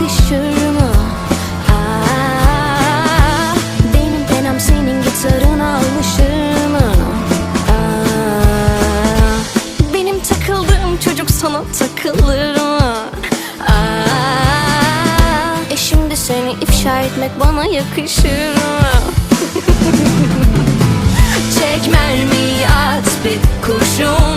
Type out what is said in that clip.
yakışır mı? Aa, benim penam senin gitarına alışır mı? Aa, benim takıldığım çocuk sana takılır mı? Aa, e şimdi seni ifşa etmek bana yakışır mı? Çek mermi at bir kurşun